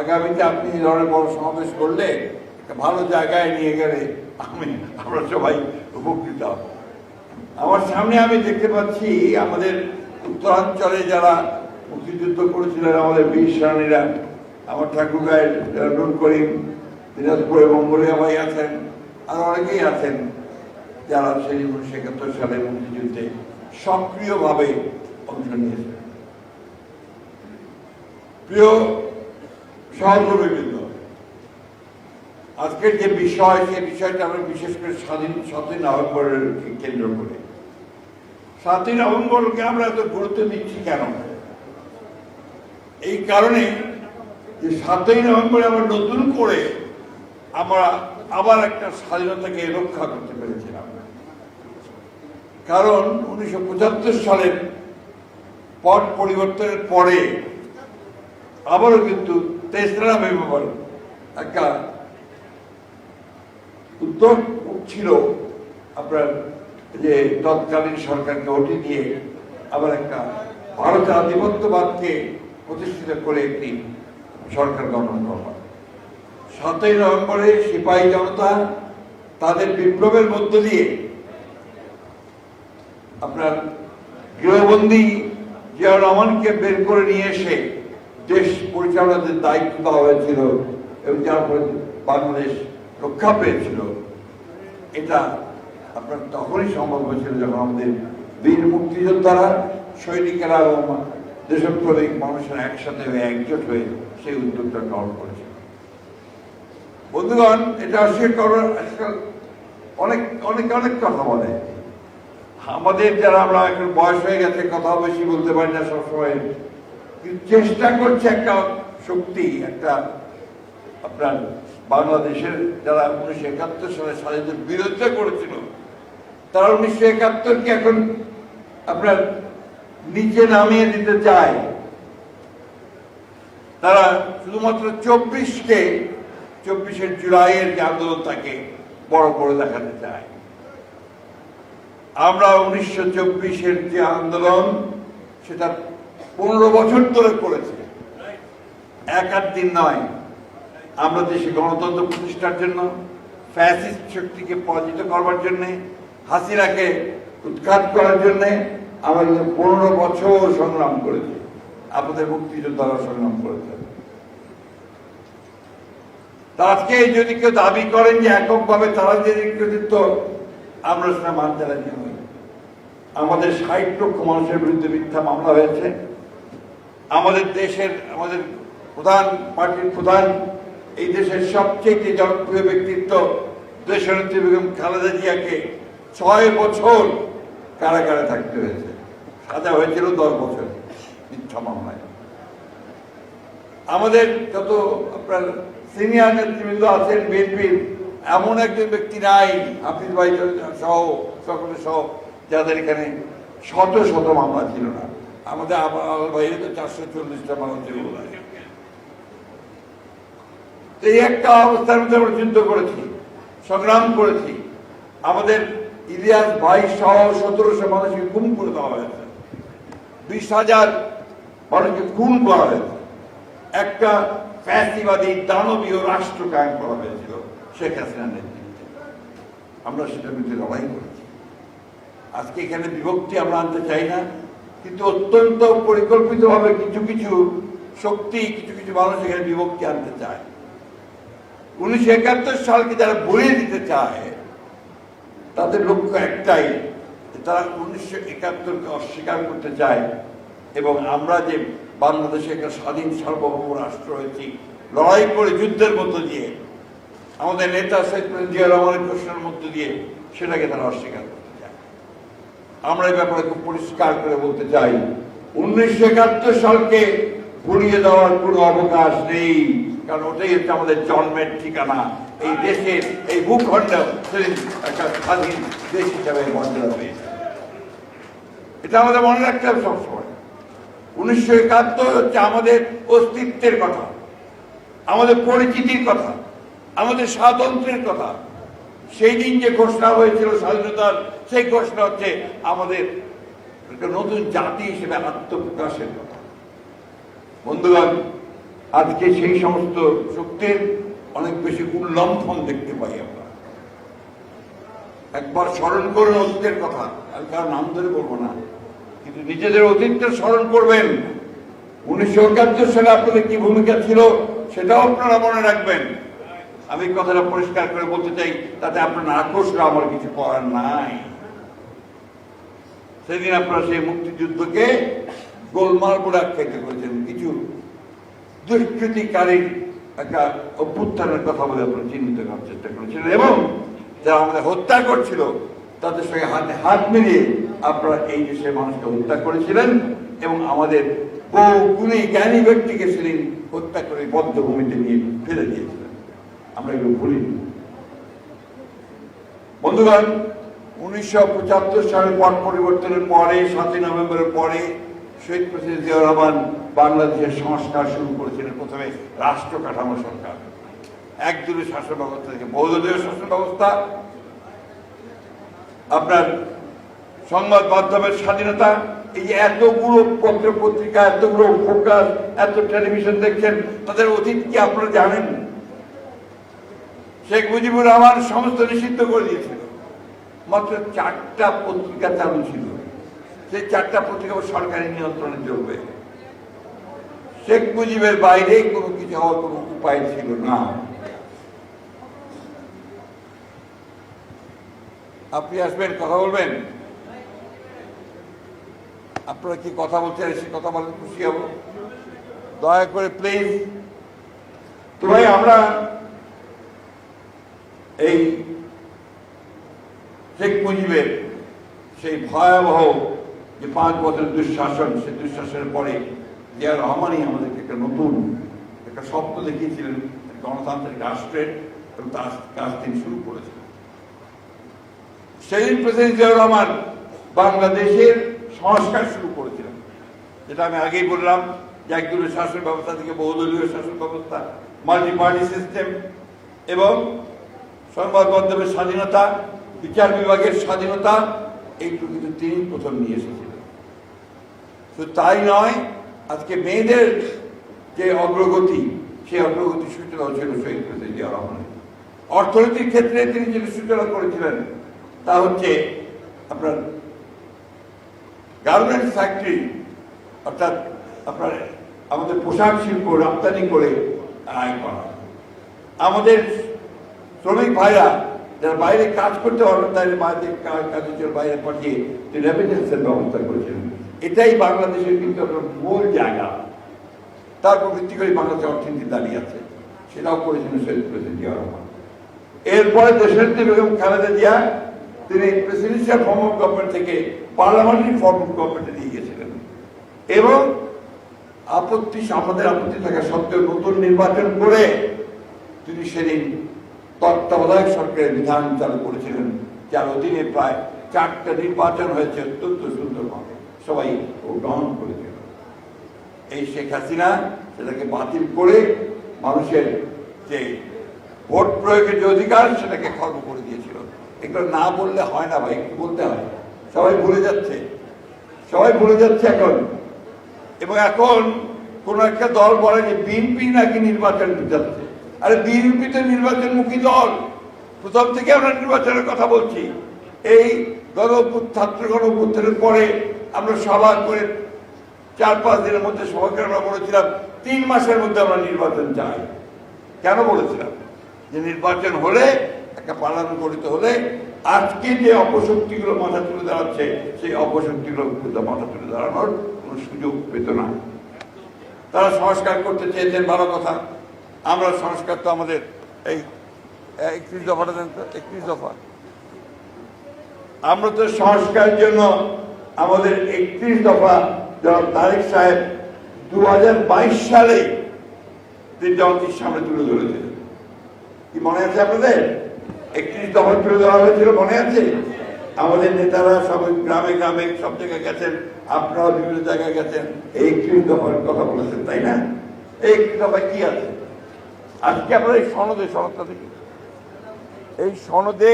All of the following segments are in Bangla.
আগামীতে আপনি এই ধরনের বড় সমাবেশ করলে ভালো জায়গায় নিয়ে গেলে আমি, আমরা সবাই উপকৃত হব। আমার সামনে আমি দেখতে পাচ্ছি আমাদের উত্তরাঞ্চলে যারা মুক্তিযুদ্ধ করেছিলেন, আমাদের বীর সেনানীরা, আমার ঠাকুর গায়ের নুন করিম, দিনাজপুরে মঙ্গলিয়া ভাই আছেন, আর অনেকেই আছেন, যারা সেই উনিশশো একাত্তর সালে মুক্তিযুদ্ধে সক্রিয়ভাবে অংশ নিয়েছেন। প্রিয় সহকর্মীবৃন্দ আজকের যে বিষয়, সে বিষয়টা আমরা বিশেষ করে স্বাধীন সাতই নভেম্বরের কেন্দ্র করে। সাতই নভেম্বরকে আমরা এত গুরুত্ব দিচ্ছি কেন? এই কারণে যে সাতই নভেম্বরে আমরা নতুন করে আমরা আবার একটা স্বাধীনতাকে রক্ষা করতে পেরেছিলাম। কারণ উনিশশো পঁচাত্তর সালের পট পরিবর্তনের পরে আবারও কিন্তু তেসরা নভেম্বর একটা উদ্যোগ ছিল আপনার যে তৎকালীন সরকারকে ওটি দিয়ে আবার একটা ভারতের আধিপত্যবাদকে প্রতিষ্ঠিত করে একটি সরকার গঠন করা সাতই নভেম্বরে সিপাহী জনতা তাদের বিপ্লবের মধ্য দিয়ে আপনার গৃহবন্দী জিয়া রহমানকে বের করে নিয়ে এসে দেশ পরিচালনার দায়িত্ব দেওয়া হয়েছিল এবং যার ফলে বাংলাদেশ রক্ষা পেয়েছিল, এটা আপনার তখনই সম্ভব হয়েছিল যখন আমাদের বীর মুক্তিযোদ্ধারা, সৈনিকেরা এবং দেশপ্রেমিক মানুষেরা একসাথে হয়ে, একজোট হয়ে সেই উদ্যোগটা গ্রহণ করেছিল। বন্ধুগণ, এটা অস্বীকার করার আজকাল অনেক অনেক অনেক কথা বলে। আমাদের যারা আমরা এখন বয়স হয়ে গেছে, কথা বেশি বলতে পারি না সবসময়। চেষ্টা করছে একটা শক্তি, একটা আপনার বাংলাদেশের যারা উনিশশো একাত্তর সালে স্বাধীনতার বিরোধিতা করেছিল, তারা উনিশশো একাত্তরকে এখন আপনার নিচে নামিয়ে দিতে চায়। তারা শুধুমাত্র চব্বিশকে চব্বিশের জুলাইয়ের যে আন্দোলন তাকে বড় করে দেখাতে চায়। আমরা উনিশশো চব্বিশের যে আন্দোলন, সেটা পনেরো বছর ধরে করেছে। এক আধ দিন নয়। আমরা দেশে গণতন্ত্র প্রতিষ্ঠার জন্য, ফ্যাসিস্ট শক্তিকে পরাজিত করবার জন্য হাসিরাকে উৎখাত করার জন্য কিন্তু পনেরো বছর সংগ্রাম করেছি, আপনাদের মুক্তিযোদ্ধারা সংগ্রাম করেছে। আজকে যদি কেউ দাবি করেন যে এককভাবে তারা যে কৃতিত্ব আমরা সেটা মানতে রাজি নই। আমাদের ষাট লক্ষ মানুষের বিরুদ্ধে মিথ্যা মামলা হয়েছে। আমাদের দেশের, আমাদের প্রধান পার্টির প্রধান, এই দেশের সবচেয়ে জনপ্রিয় ব্যক্তিত্ব দেশনেত্রী বেগম খালেদা জিয়াকে ছয় বছর কারাগারে থাকতে হয়েছে। সাজা হয়েছিল দশ বছর, মিথ্যা মামলায়। আমাদের যত আপনার সিনিয়র নেতৃবৃন্দ আছেন, বিএনপির, এমন একজন ব্যক্তি নাই, হাফিজ ভাই সহ সকলের সহ, যাদের এখানে শত শত মামলা ছিল না। আমাদের আমার বাইরে তো চারশো চল্লিশটা হয়। তো এই একটা অবস্থার মধ্যে আমরা যুদ্ধ করেছি, সংগ্রাম করেছি। আমাদের ইলিয়াস ভাই সহ সতেরোশো মানুষকে খুন করে দেওয়া হয়েছে। বিশ হাজার মানুষকে খুন করা হয়েছে। একটা ফ্যাসিবাদী দানবীয় রাষ্ট্র কায়েম করা হয়েছিল, শেখ হাসিনার নেতৃত্বে। আমরা সেটার বিরুদ্ধে লড়াই করেছি। আজকে এখানে বিভক্তি আমরা আনতে চাই না। কিন্তু অত্যন্ত পরিকল্পিতভাবে কিছু কিছু শক্তি, কিছু কিছু মানুষ এখানে বিভক্তি আনতে চায়। উনিশশো একাত্তর সালকে যারা বইয়ে দিতে চায়, তাদের লক্ষ্য একটাই তারা উনিশশো একাত্তরকে অস্বীকার করতে চায় এবং আমরা যে বাংলাদেশে একটা স্বাধীন সার্বভৌম রাষ্ট্র হয়েছি, লড়াই করে যুদ্ধের মধ্য দিয়ে, আমাদের নেতা শেখ মুজিবুর রহমানের ঘোষণার মধ্য দিয়ে সেটাকে তারা অস্বীকার চায় আমরা এই ব্যাপারে খুব পরিষ্কার করে বলতে চাই, উনিশশো একাত্তর সালকে ঘুরিয়ে দেওয়ার কোনো অবকাশ নেই, কারণ ওটাই হচ্ছে আমাদের জন্মের ঠিকানা। এই দেশের এই ভূখণ্ড একটা স্বাধীন দেশ হিসাবে মর্যাদা পেয়েছে এটা আমাদের মনে রাখতে হবে সবসময়। উনিশশো একাত্তর হচ্ছে আমাদের অস্তিত্বের কথা, আমাদের পরিচিতির কথা, আমাদের স্বাতন্ত্র্যের কথা। সেই দিন যে ঘোষণা হয়েছিল স্বাধীনতার, সেই ঘোষণা হচ্ছে আমাদের একটা নতুন জাতি হিসেবে আত্মপ্রকাশের কথা। বন্ধুগণ, আজকে সেই সমস্ত শক্তির অনেক বেশি উল্লম্ফন দেখতে পাই আমরা। একবার স্মরণ করুন অতীতের কথা আমি কারও নাম ধরে বলব না, কিন্তু নিজেদের অতীতটা স্মরণ করবেন। উনিশশো একাত্তর সালে আপনাদের কি ভূমিকা ছিল, সেটাও আপনারা মনে রাখবেন। আমি কথাটা পরিষ্কার করে বলতে চাই, তাতে আপনার নাকশরা আমার কিছু করার নাই। সেদিন আপনারা সেই মুক্তিযুদ্ধকে গোলমাল বলে আখ্যায়িত করেছেন। কিছু দুষ্কৃতিকারীর একটা অভ্যুত্থানের কথা বলে আপনারা চিহ্নিত করার চেষ্টা করেছিলেন এবং যারা আমাদের হত্যা করছিল, তাদের সঙ্গে হাতে হাত মিলিয়ে আপনারা এই দেশের মানুষকে হত্যা করেছিলেন এবং আমাদের বহু গুণী জ্ঞানী ব্যক্তিকে সেদিন হত্যা করে বদ্ধভূমিতে নিয়ে ফেলে দিয়েছিলেন। আমরা এগুলো ভুলিনি। বন্ধুগণ, উনিশশো সালের পট পরিবর্তনের পরে, সাতই নভেম্বরের পরে শহীদ প্রেসিডেন্ট জিয়া রহমান বাংলাদেশের সংস্কার শুরু করেছিলেন প্রথমে রাষ্ট্র কাঠামো সরকার। একদলীয় শাসন ব্যবস্থা থেকে বহুদলীয় শাসন ব্যবস্থা আপনার সংবাদ মাধ্যমের স্বাধীনতা, এই এতগুলো পত্র পত্রিকা, এতগুলো ফোকাস এত টেলিভিশন দেখছেন, তাদের অতীত কি আপনারা জানেন? শেখ মুজিবুর রহমান সমস্ত নিষিদ্ধ করে দিয়েছিল। মাত্র চারটা পত্রিকা চালু ছিল। সেই চারটা পত্রিকা সরকারি নিয়ন্ত্রণে চলবে। শেখ মুজিবের বাইরে কোনো কিছু হওয়ার কোনো উপায় ছিল না। আপনি আসবেন, কথা বলবেন? আপনারা কি কথা বলছেন সে কথা বলতে খুশি হব। দয়া করে প্লিজ তো ভাই, আমরা এই শেখ মুজিবের সেই ভয়াবহ যে পাঁচ বছরের দুঃশাসন, সেই দুঃশাসনের পরে জিয়া রহমানই আমাদেরকে একটা নতুন, একটা স্বপ্ন দেখিয়েছিলেন গণতান্ত্রিক রাষ্ট্রের এবং তার কাজ তিনি শুরু করেছিলেন। সেদিন প্রেসিডেন্ট জিয়াউর রহমান বাংলাদেশের সংস্কার শুরু করেছিলেন। যেটা আমি আগেই বললাম যে একদলীয় শাসন ব্যবস্থা থেকে বহুদলীয় শাসন ব্যবস্থা মাল্টি পার্টি সিস্টেম এবং সংবাদ মাধ্যমের স্বাধীনতা, বিচার বিভাগের স্বাধীনতা এইগুলো কিন্তু তিনি প্রথম নিয়ে এসেছিলেন। শুধু তাই নয়, আজকে মেয়েদের যে অগ্রগতি, সেই অগ্রগতি সূচনা ছিল শহীদ প্রেসিডেন্ট জিয়া রহমানের। অর্থনৈতিক ক্ষেত্রে তিনি যেটি সূচনা করেছিলেন, তা হচ্ছে আপনার গার্মেন্টস ফ্যাক্টরি অর্থাৎ আপনার আমাদের পোশাক শিল্প রপ্তানি করে আয় করা। আমাদের শ্রমিক ভাইরা যারা বাইরে কাজ করতে পারবেন, তাদের বাইরে কাজের জন্য বাইরে পাঠিয়ে তিনি রেমিটেন্সের ব্যবস্থা করেছিলেন এটাই বাংলাদেশের কিন্তু আপনার মূল জায়গা। তারপর ভিত্তি করে বাংলাদেশের অর্থনীতি দাঁড়িয়ে আছে। সেটাও করেছিলেন শহীদ প্রেসিডেন্ট জিয়া রহমান। এরপরে দেশনেত্রী বেগম খালেদা জিয়া, তিনি প্রেসিডেন্সিয়াল ফর্ম অফ গভর্নমেন্ট থেকে পার্লামেন্টারি ফর্ম অফ গভর্নমেন্টে নিয়ে গেছিলেন এবং আপত্তি, আমাদের আপত্তি থাকা সত্ত্বেও নতুন নির্বাচন করে তিনি সেদিন তত্ত্বাবধায়ক সরকারের বিধান চালু করেছিলেন, যার অধীনে প্রায় চারটা নির্বাচন হয়েছে অত্যন্ত সুন্দরভাবে। সবাই গ্রহণ করেছিল। এই শেখ হাসিনা সেটাকে বাতিল করে মানুষের যে ভোট প্রয়োগের যে অধিকার, সেটাকে খর্ব করে দিয়েছিল। এগুলো না বললে হয় না ভাই, একটু বলতে হয়। সবাই ভুলে যাচ্ছে। সবাই ভুলে যাচ্ছে এখন। এবং এখন কোন একটা দল বলে যে বিএনপি নাকি নির্বাচন যাচ্ছে আরে বিএনপি তো নির্বাচনমুখী দল। প্রথম থেকে আমরা নির্বাচনের কথা বলছি। এই গণ ছাত্র গণ পরে আমরা সভা করে চার পাঁচ দিনের মধ্যে সবাইকে আমরা বলেছিলাম, তিন মাসের মধ্যে আমরা নির্বাচন চাই। কেন বলেছিলাম? যে নির্বাচন হলে, একটা পালন করিত হলে, আজকে যে অপশক্তিগুলো মাথা তুলে দাঁড়াচ্ছে, সেই অপশক্তিগুলো মাথা তুলে দাঁড়ানোর কোনো সুযোগ পেত না। তারা সংস্কার করতে চেয়েছেন, ভালো কথা। আমরা সংস্কার তো আমাদের এই একত্রিশ দফাটা দেন তো, একত্রিশ দফা। আমরা তো সংস্কারের জন্য আমাদের একত্রিশ দফা জনাব তারেক সাহেব দু সালে তিনি জগতির সামনে তুলে ধরেছিলেন কি মনে আছে আপনাদের? একত্রিশ দফা তুলে ধরা হয়েছিল, মনে আছে? আমাদের নেতারা সব গ্রামে গ্রামে সব জায়গায় গেছেন, আপনারাও বিভিন্ন জায়গায় গেছেন, এই একত্রিশ দফার কথা বলেছেন, তাই না? এই একত্রিশ দফায় কি আছে? আজকে আপনারা এই সনদে সনদটা দেখি। এই সনদে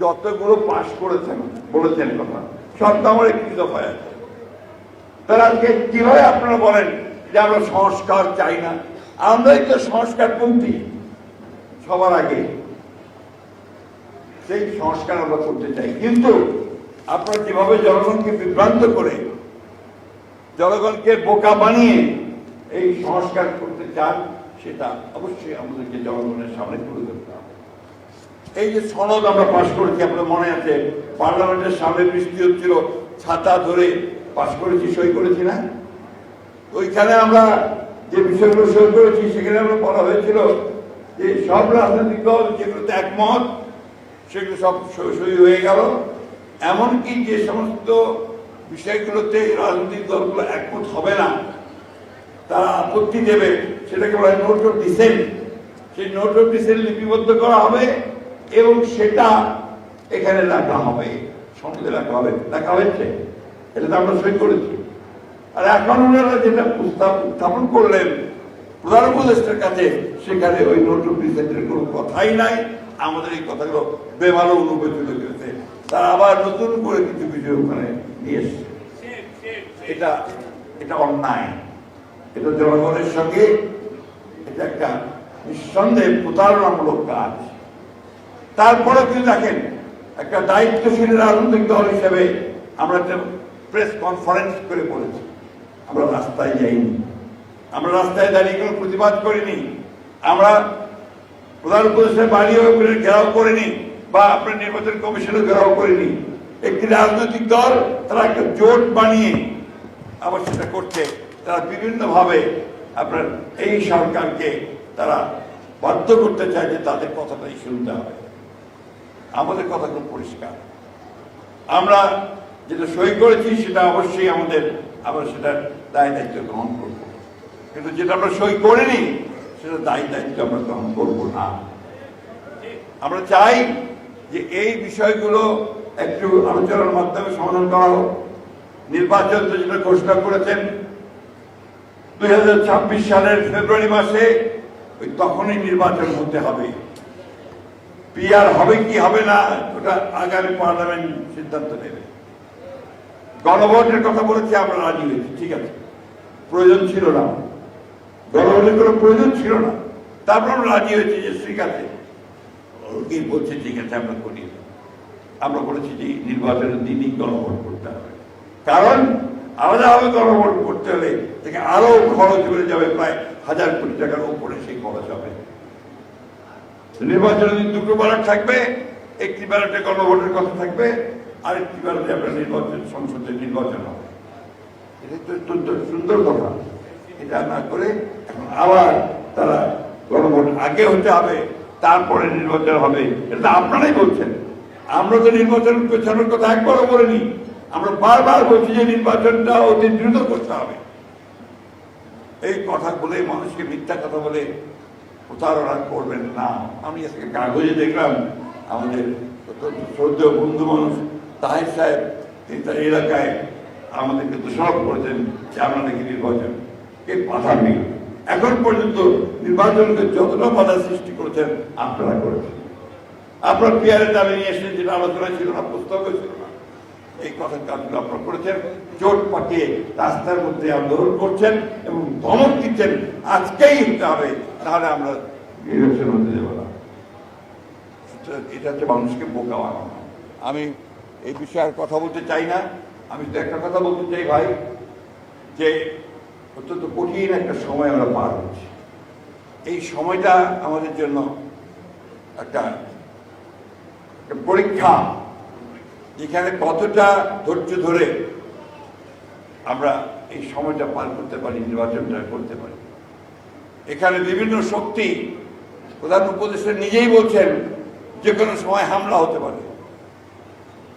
যতগুলো পাশ করেছেন, বলেছেন কথা, সব তো আমার একটি দফায় আছে। তাহলে আজকে কীভাবে আপনারা বলেন যে আমরা সংস্কার চাই না? আমরাই তো সংস্কারপন্থী। সবার আগে সেই সংস্কার আমরা করতে চাই। কিন্তু আপনারা যেভাবে জনগণকে বিভ্রান্ত করে, জনগণকে বোকা বানিয়ে এই সংস্কার করতে চান সেটা অবশ্যই আমাদেরকে জনগণের সামনে তুলে ধরতে হবে। এই যে সনদ আমরা পাশ করেছি আপনার মনে আছে? পার্লামেন্টের সামনে বৃষ্টি হচ্ছিল, ছাতা ধরে পাশ করেছি, সই করেছি না? ওইখানে আমরা যে বিষয়গুলো সই করেছি, সেখানে আমরা বলা হয়েছিল যে সব রাজনৈতিক দল যেগুলোতে একমত, সেগুলো সব সই হয়ে গেল। এমনকি যে সমস্ত বিষয়গুলোতে রাজনৈতিক দলগুলো একমত হবে না, তারা আপত্তি দেবে সেটাকে বলা হয় নোট অফ ডিসেন্ট সেই নোট অফ ডিসেন্ট লিপিবদ্ধ করা হবে এবং সেটা এখানে লেখা হবে সনদে লেখা হবে। লেখা হয়েছে? এটা তো আমরা সই করেছি। আর এখন ওনারা যেটা প্রস্তাব উত্থাপন করলেন প্রধান উপদেষ্টার কাছে সেখানে ওই নোট অফ ডিসেন্টের কোনো কথাই নাই। আমাদের এই কথাগুলো বেমালো অনুপযোগ করেছে তারা আবার নতুন করে কিছু বিষয় ওখানে নিয়ে এসছে। এটা এটা অন্যায়। এটা জনগণের সঙ্গে এটা একটা নিঃসন্দেহে প্রতারণামূলক কাজ। তারপরে তিনি দেখেন, একটা দায়িত্বশীল রাজনৈতিক দল হিসেবে আমরা একটা প্রেস কনফারেন্স করে বলেছি। আমরা রাস্তায় যাইনি। আমরা রাস্তায় দাঁড়িয়ে কোনো প্রতিবাদ করিনি। আমরা প্রধান উপদেষ্টার বাড়িও ঘেরাও করিনি বা আপনার নির্বাচন কমিশনও ঘেরাও করিনি। একটি রাজনৈতিক দল, তারা একটা জোট বানিয়ে আবার সেটা করছে। তারা বিভিন্নভাবে আপনার এই সরকারকে তারা বাধ্য করতে চায় যে তাদের কথাটাই শুনতে হবে। আমাদের কথা খুব পরিষ্কার। আমরা যেটা সই করেছি সেটা অবশ্যই আমাদের, আমরা সেটার দায় দায়িত্ব গ্রহণ করব। কিন্তু যেটা আমরা সই করিনি সেটা দায় দায়িত্ব আমরা গ্রহণ করব না। আমরা চাই যে এই বিষয়গুলো একটু আলোচনার মাধ্যমে সমাধান করা হোক। নির্বাচন তো যেটা ঘোষণা করেছেন দুই সালের ফেব্রুয়ারি মাসে ওই তখনই নির্বাচন হতে হবে। পিআর হবে কি হবে না, ওটা আগামী পার্লামেন্ট সিদ্ধান্ত নেবে। গণভোটের কথা বলেছি, আমরা রাজি হয়েছি, ঠিক আছে। প্রয়োজন ছিল না। গণভোটের কোনো প্রয়োজন ছিল না। তারপর আমরা রাজি হয়েছি যে ঠিক আছে। কি বলছে, ঠিক আছে, আমরা করি আমরা বলেছি যে নির্বাচনের দিনই গণভোট করতে হবে। কারণ আলাদাভাবে গণভোট করতে হলে থেকে আরও খরচ বেড়ে যাবে, প্রায় হাজার কোটি টাকার উপরে সেই খরচ হবে। নির্বাচনের দুটো ব্যালট থাকবে, একটি ব্যালটে গণভোটের কথা থাকবে আর একটি ব্যালটে আপনার নির্বাচন সংসদে নির্বাচন হবে। এটা তো অত্যন্ত সুন্দর কথা। এটা না করে এখন আবার তারা গণভোট আগে হতে হবে, তারপরে নির্বাচন হবে, এটা আপনারাই বলছেন। আমরা তো নির্বাচন পেছানোর কথা একবারও বলিনি। আমরা বারবার বলছি যে নির্বাচনটা অতি দ্রুত করতে হবে। এই কথা বলে মানুষকে মিথ্যা কথা বলে প্রতারণা করবেন না। আমি আজকে কাগজে দেখলাম, আমাদের শ্রদ্ধেয় বন্ধু মানুষ তাহের সাহেব, তিনি এলাকায় আমাদেরকে দোষারোপ করেছেন যে আমরা নাকি নির্বাচন কে বাধা নেই এখন পর্যন্ত নির্বাচনকে যতটা বাধা সৃষ্টি করেছেন, আপনারা করেছেন। আপনার পিয়ারের দাবি নিয়ে এসে যেটা আলোচনা ছিল না, প্রস্তাবও ছিল না। এই কথার কাজগুলো আপনারা করেছেন জোট পাঠিয়ে রাস্তার মধ্যে আন্দোলন করছেন এবং ধমক দিচ্ছেন আজকেই হতে হবে তাহলে আমরা নির্বাচন হতে দেবো না। এটা হচ্ছে মানুষকে বোকা বানানো। আমি এই বিষয়ে আর কথা বলতে চাই না। আমি তো একটা কথা বলতে চাই ভাই যে অত্যন্ত কঠিন একটা সময় আমরা পার হচ্ছি এই সময়টা আমাদের জন্য একটা পরীক্ষা। যেখানে কতটা ধৈর্য ধরে আমরা এই সময়টা পার করতে পারি, নির্বাচনটা করতে পারি? এখানে বিভিন্ন শক্তি প্রধান উপদেষ্টা নিজেই বলছেন যে কোনো সময় হামলা হতে পারে।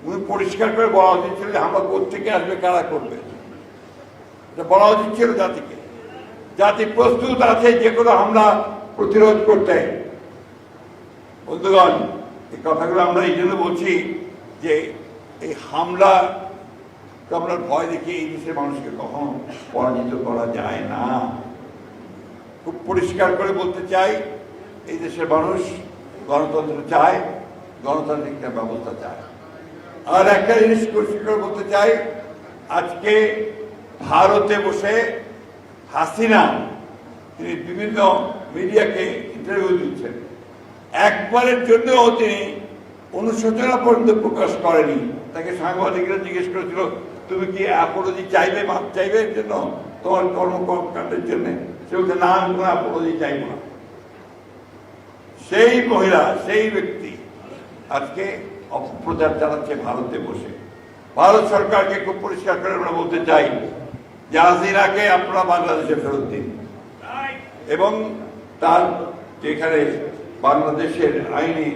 উনি পরিষ্কার করে বলা উচিত ছিল হামলা থেকে আসবে, কারা করবে? এটা বলা উচিত ছিল জাতিকে। জাতি প্রস্তুত আছে যে কোনো হামলা প্রতিরোধ করতে। বন্ধুগণ, এই কথাগুলো আমরা এই জন্য বলছি যে এই হামলা আমরা ভয় দেখি এই দেশের মানুষকে কখনো পরাজিত করা যায় না। খুব পরিষ্কার করে বলতে চাই, এই দেশের মানুষ গণতন্ত্র চায়, গণতান্ত্রিক ব্যবস্থা চায়। আর একটা জিনিস পরিষ্কার করে বলতে চাই, আজকে ভারতে বসে হাসিনা, তিনি বিভিন্ন মিডিয়াকে ইন্টারভিউ দিচ্ছেন। একবারের জন্যও তিনি অনুশোচনা পর্যন্ত প্রকাশ করেনি। তাকে সাংবাদিকরা জিজ্ঞেস করেছিল, তুমি কি অ্যাপোলজি চাইবে, মাপ চাইবে এর জন্য? তোমার কর্মকাণ্ডের জন্য? সে বলছে, না, আমি কোনো অ্যাপোলজি চাইব না। সেই মহিলা, সেই ব্যক্তি আজকে অপপ্রচার চালাচ্ছে ভারতে বসে। ভারত সরকারকে খুব পরিষ্কার করে আমরা বলতে চাই যে হাসিনাকে আপনারা বাংলাদেশে ফেরত দিন। এবং তার যেখানে বাংলাদেশের আইনে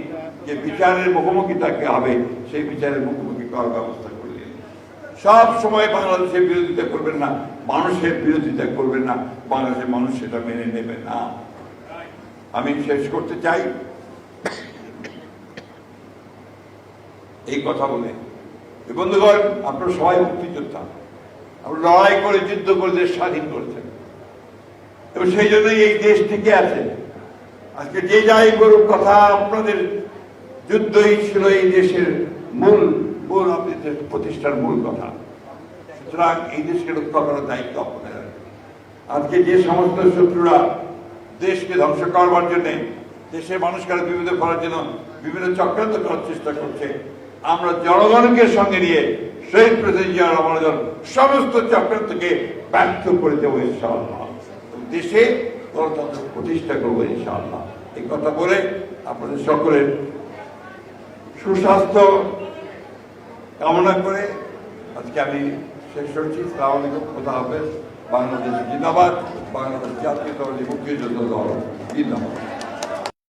যে বিচারের মুখোমুখি তাকে হবে, সেই বিচারের মুখোমুখি ব্যবস্থা করে দিন সব সময় বাংলাদেশের বিরোধিতা করবেন না, মানুষের বিরোধিতা করবেন না, বাংলাদেশের মানুষ সেটা মেনে নেবে না। আমি শেষ করতে চাই। এই কথা বলে। বন্ধুগণ, আপনারা সবাই মুক্তিযোদ্ধা। আপনারা লড়াই করে, যুদ্ধ করে, দেশ স্বাধীন করেছেন। এবং সেই জন্যই এই দেশ টিকে আছে আজকে যে যাই করুক কথা, আপনাদের যুদ্ধই ছিল এই দেশের মূল মূল আপনাদের প্রতিষ্ঠার মূল কথা। সুতরাং এই দেশকে রক্ষা করার দায়িত্ব আপনাদের। আজকে যে সমস্ত শত্রুরা দেশকে ধ্বংস করবার জন্য, দেশের মানুষকে বিভেদ করার জন্য বিভিন্ন চক্রান্ত করার চেষ্টা করছে, আমরা জনগণকে সঙ্গে নিয়ে শহীদ প্রেসিডেন্ট জিয়া সমস্ত চক্রান্তকে ব্যর্থ করে দেবো ইনশাআল্লাহ। দেশে গণতন্ত্র প্রতিষ্ঠা করব ইনশাআল্লাহ। এই কথা বলে আপনাদের সকলের সুস্বাস্থ্য কামনা করে আজকে আমি শেষ করছি। সালাম আলাইকুম, খোদা হাফেজ। বাংলাদেশ জিন্দাবাদ, বাংলাদেশ জাতীয় জাতীয়তাবাদী মুক্তিযোদ্ধা দল জিন্দাবাদ।